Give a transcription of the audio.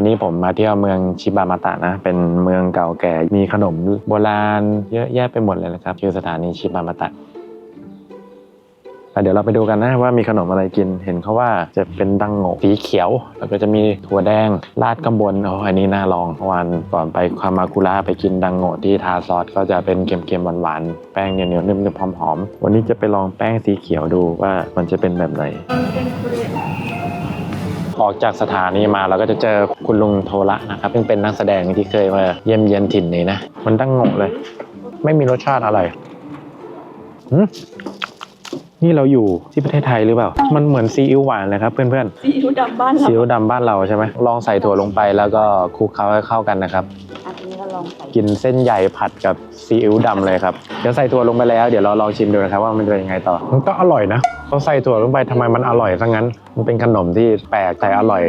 วันนี้ผมมาเที่ยวเมืองชิบามาตะนะ เป็นเมืองเก่าแก่ มีขนมโบราณเยอะแยะไปหมดเลยนะครับ ชื่อสถานีชิบามาตะอ่เดี๋ยวเราไปดูกันนะว่ามีขนมอะไรกิน เห็นเขาว่าจะเป็นดังโงสีเขียว แล้วก็จะมีถั่วแดงราดข้าบนโอ้อันนี้น่าลองวานก่อนไปคามาคุระไปกินดังโงที่ทาซอสก็จะเป็นเค็มๆหวานๆ แป้งเหนียวๆนุ่มๆหอมๆ วันนี้จะไปลองแป้งสีเขียวดูว่ามันจะเป็นแบบไหน ออกจากสถานีมาเราก็จะเจอคุณลุงโทระนะครับซึ่งเป็นนักแสดงที่เคยมาเยี่ยมเยียนถิ่นนี้นะ มันตั้งงงเลย ไม่มีรสชาติอะไรหึนี่เราอยู่ที่ประเทศไทยหรือเปล่า มันเหมือนซีอิ๊วหวานเลยครับเพื่อนซีอิ๊วดำบ้านๆเรา ซีอิ๊วดำบ้านเราใช่ไหม ลองใส่ถั่วลงไปแล้วก็คลุกเคล้าให้เข้ากันนะครับ อันนี้ก็ลองใส่กินเส้นใหญ่ผัดกับซีอิ๊วดำเลยครับเดี๋ยวใส่ถั่วลงไปแล้วเดี๋ยวเราลองชิมดูนะครับว่ามันจะเป็นยังไงต่อมันก็อร่อยนะเขาใส่ถั่วลงไปทำไมมันอร่อยซะงั้น มันเป็นขนมที่แปลกแต่อร่อย